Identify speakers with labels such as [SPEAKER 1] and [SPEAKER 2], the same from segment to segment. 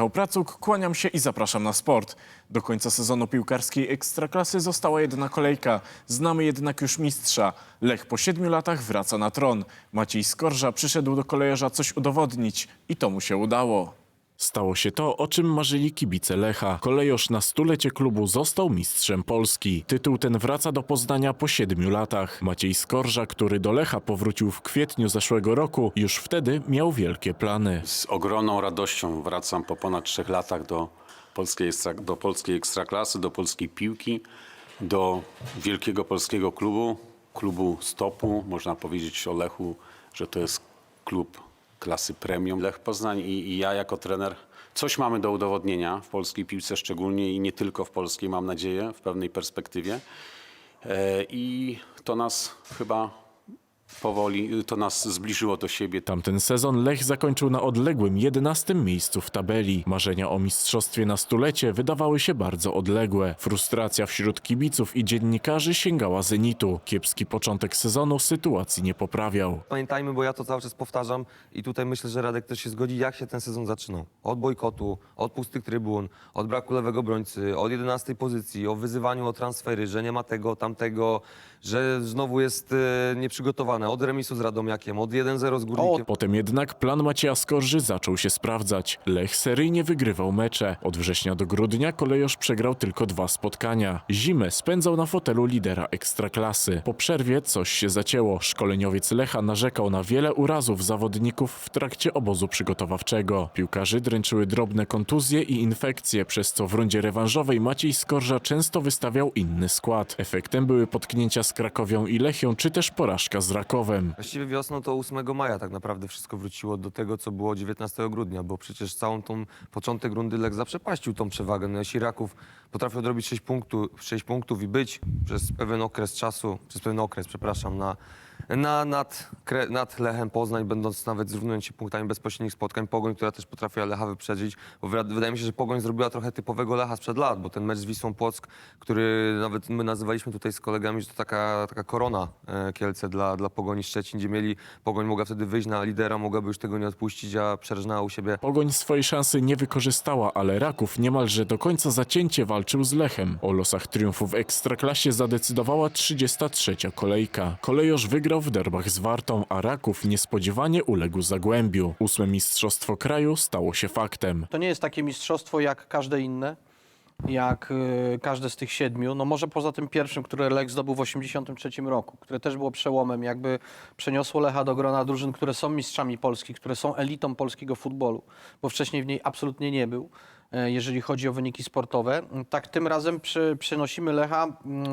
[SPEAKER 1] Michał Pracuk, kłaniam się i zapraszam na sport. Do końca sezonu piłkarskiej Ekstraklasy została jedna kolejka. Znamy jednak już mistrza. Lech po siedmiu latach wraca na tron. Maciej Skorża przyszedł do kolejarza coś udowodnić i to mu się udało. Stało się to, o czym marzyli kibice Lecha. Kolejosz na stulecie klubu został mistrzem Polski. Tytuł ten wraca do Poznania po siedmiu latach. Maciej Skorża, który do Lecha powrócił w kwietniu zeszłego roku, już wtedy miał wielkie plany.
[SPEAKER 2] Z ogromną radością wracam po ponad trzech latach do polskiej, do polskiej ekstraklasy, do polskiej piłki, do wielkiego polskiego klubu, klubu stopu. Można powiedzieć o Lechu, że to jest klub klasy premium. Lech Poznań i, i ja jako trener coś mamy do udowodnienia w polskiej piłce szczególnie i nie tylko w polskiej, mam nadzieję, w pewnej perspektywie. E, I to nas chyba powoli, to nas zbliżyło do siebie.
[SPEAKER 1] Tamten sezon Lech zakończył na odległym 11 miejscu w tabeli. Marzenia o mistrzostwie na stulecie wydawały się bardzo odległe. Frustracja wśród kibiców i dziennikarzy sięgała zenitu. Kiepski początek sezonu sytuacji nie poprawiał.
[SPEAKER 3] Pamiętajmy, bo ja to cały czas powtarzam i tutaj myślę, że Radek też się zgodzi, jak się ten sezon zaczynał. Od bojkotu, od pustych trybun, od braku lewego obrońcy, od 11 pozycji, o wyzywaniu o transfery, że nie ma tego, tamtego, że znowu jest e, nieprzygotowane, od remisu z Radomiakiem, od 1-0 z Górnikiem.
[SPEAKER 1] Potem jednak plan Macieja Skorży zaczął się sprawdzać. Lech seryjnie wygrywał mecze. Od września do grudnia kolejosz przegrał tylko dwa spotkania. Zimę spędzał na fotelu lidera ekstraklasy. Po przerwie coś się zacięło. Szkoleniowiec Lecha narzekał na wiele urazów zawodników w trakcie obozu przygotowawczego. Piłkarzy dręczyły drobne kontuzje i infekcje, przez co w rundzie rewanżowej Maciej Skorża często wystawiał inny skład. Efektem były potknięcia z Krakowią i Lechią, czy też porażka z Rakowem.
[SPEAKER 3] Właściwie wiosną to 8 maja tak naprawdę wszystko wróciło do tego, co było 19 grudnia, bo przecież całą tą początek rundy Lech zaprzepaścił tą przewagę. No, jeśli Raków potrafił odrobić 6 punktów, 6 punktów i być przez pewien okres czasu, przez pewien okres, przepraszam, na, na, nad, kre, nad Lechem Poznań, będąc nawet zrównując się punktami bezpośrednich spotkań, Pogoń, która też potrafiła Lecha wyprzedzić, bo wydaje mi się, że Pogoń zrobiła trochę typowego Lecha sprzed lat, bo ten mecz z Wisłą Płock, który nawet my nazywaliśmy tutaj z kolegami, że to taka, taka korona e, Kielce dla, dla Pogoni Szczecin, gdzie mieli, Pogoń mogła wtedy wyjść na lidera, mogłaby już tego nie odpuścić, a przerżnęła u siebie
[SPEAKER 1] Pogoń swojej szansy nie wykorzystała, ale Raków niemalże do końca zacięcie walczył z Lechem. O losach triumfu w Ekstraklasie zadecydowała 33. kolejka. Kolejorz wygrał w derbach z Wartą, a Raków niespodziewanie uległ Zagłębiu. Ósme mistrzostwo kraju stało się faktem.
[SPEAKER 4] To nie jest takie mistrzostwo jak każde inne, jak y, każde z tych siedmiu. No może poza tym pierwszym, które Lech zdobył w 1983 roku, które też było przełomem, jakby przeniosło Lecha do grona drużyn, które są mistrzami Polski, które są elitą polskiego futbolu, bo wcześniej w niej absolutnie nie był, jeżeli chodzi o wyniki sportowe. Tak tym razem przy, przenosimy Lecha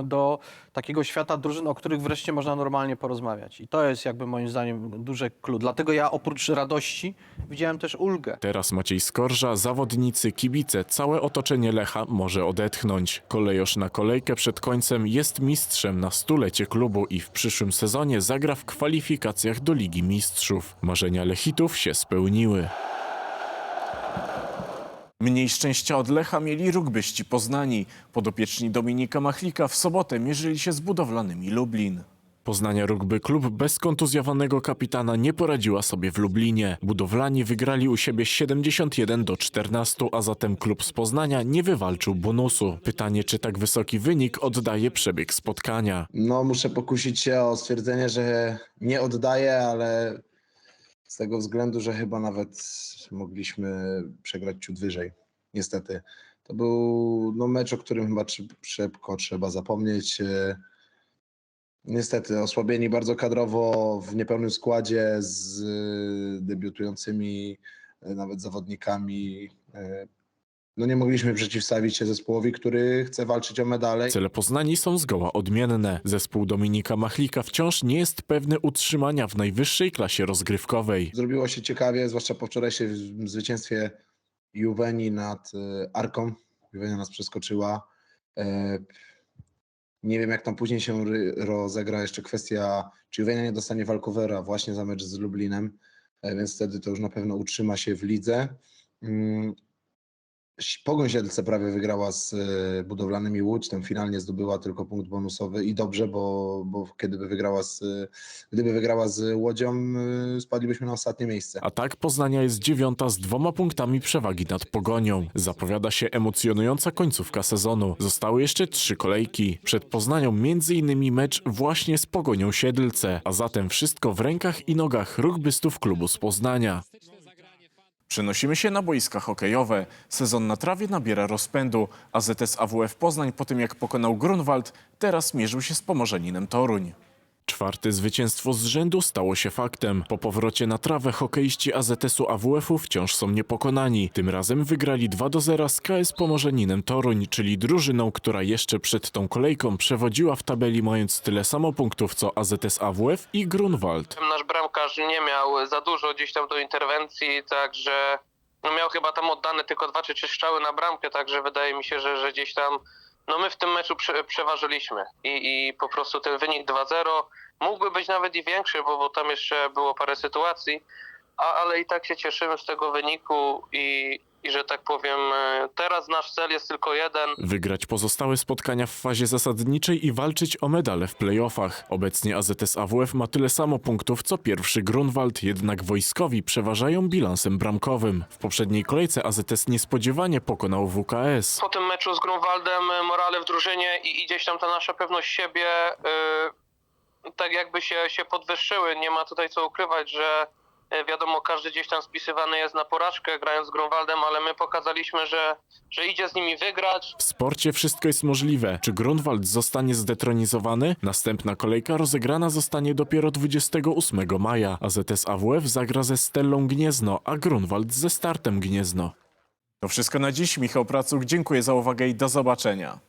[SPEAKER 4] do takiego świata drużyn, o których wreszcie można normalnie porozmawiać. I to jest jakby moim zdaniem duże clue. Dlatego ja oprócz radości widziałem też ulgę.
[SPEAKER 1] Teraz Maciej Skorża, zawodnicy, kibice, całe otoczenie Lecha może odetchnąć. Kolejosz na kolejkę przed końcem jest mistrzem na stulecie klubu i w przyszłym sezonie zagra w kwalifikacjach do Ligi Mistrzów. Marzenia Lechitów się spełniły. Mniej szczęścia od Lecha mieli rugbyści poznani. Podopieczni Dominika Machlika w sobotę mierzyli się z budowlanymi Lublin. Poznania Rugby Klub bez kontuzjowanego kapitana nie poradziła sobie w Lublinie. Budowlani wygrali u siebie 71 do 14, a zatem klub z Poznania nie wywalczył bonusu. Pytanie, czy tak wysoki wynik oddaje przebieg spotkania.
[SPEAKER 5] No, muszę pokusić się o stwierdzenie, że nie oddaję, ale z tego względu, że chyba nawet mogliśmy przegrać ciut wyżej. Niestety. To był no, mecz, o którym chyba szybko trzeba zapomnieć. E, Niestety, osłabieni bardzo kadrowo w niepełnym składzie z e, debiutującymi e, nawet zawodnikami. No nie mogliśmy przeciwstawić się zespołowi, który chce walczyć o medale.
[SPEAKER 1] Cele Poznani są zgoła odmienne. Zespół Dominika Machlika wciąż nie jest pewny utrzymania w najwyższej klasie rozgrywkowej.
[SPEAKER 5] Zrobiło się ciekawie, zwłaszcza po wczorajszym zwycięstwie Juweni nad e, Arką. Juwenia nas przeskoczyła. E, Nie wiem, jak tam później się rozegra jeszcze kwestia, czy Juwenia nie dostanie walkowera właśnie za mecz z Lublinem, e, więc wtedy to już na pewno utrzyma się w lidze. Pogoń Siedlce prawie wygrała z e, budowlanymi Łódź, tam finalnie zdobyła tylko punkt bonusowy i dobrze, bo, bo kiedy by wygrała z, gdyby wygrała z Łodzią, e, spadlibyśmy na ostatnie miejsce.
[SPEAKER 1] A tak Poznania jest dziewiąta z dwoma punktami przewagi nad Pogonią. Zapowiada się emocjonująca końcówka sezonu. Zostały jeszcze trzy kolejki. Przed Poznanią m.in. mecz właśnie z Pogonią Siedlce, a zatem wszystko w rękach i nogach rugbystów klubu z Poznania. Przenosimy się na boiska hokejowe. Sezon na trawie nabiera rozpędu. AZS AWF Poznań po tym jak pokonał Grunwald, teraz mierzył się z Pomorzeninem Toruń. Czwarte zwycięstwo z rzędu stało się faktem. Po powrocie na trawę hokeiści AZS-u AWF-u wciąż są niepokonani. Tym razem wygrali 2 do 0 z KS Pomorzeninem Toruń, czyli drużyną, która jeszcze przed tą kolejką przewodziła w tabeli mając tyle samo punktów co AZS AWF i Grunwald.
[SPEAKER 6] nasz bramkarz nie miał za dużo gdzieś tam do interwencji, także no miał chyba tam oddane tylko dwa czy trzy strzały na bramkę, także wydaje mi się, że, że gdzieś tam no my w tym meczu prze, przeważyliśmy. I, i po prostu ten wynik 2-0 mógłby być nawet i większy, bo, bo tam jeszcze było parę sytuacji, a, ale i tak się cieszymy z tego wyniku i, i że tak powiem, e, teraz nasz cel jest tylko jeden,
[SPEAKER 1] Wygrać pozostałe spotkania w fazie zasadniczej i walczyć o medale w playoffach. Obecnie AZS AWF ma tyle samo punktów co pierwszy Grunwald, jednak wojskowi przeważają bilansem bramkowym. W poprzedniej kolejce AZS niespodziewanie pokonał WKS.
[SPEAKER 6] po tym meczu z Grunwaldem y, morale w drużynie i, i gdzieś tam ta nasza pewność siebie y, tak jakby się, się podwyższyły. Nie ma tutaj co ukrywać, że wiadomo, każdy gdzieś tam spisywany jest na porażkę grając z Grunwaldem, ale my pokazaliśmy, że, że idzie z nimi wygrać.
[SPEAKER 1] W sporcie wszystko jest możliwe. Czy Grunwald zostanie zdetronizowany? Następna kolejka rozegrana zostanie dopiero 28 maja. AZS AWF zagra ze Stellą Gniezno, a Grunwald ze Startem Gniezno. To wszystko na dziś. Michał Pracuch, dziękuję za uwagę i do zobaczenia.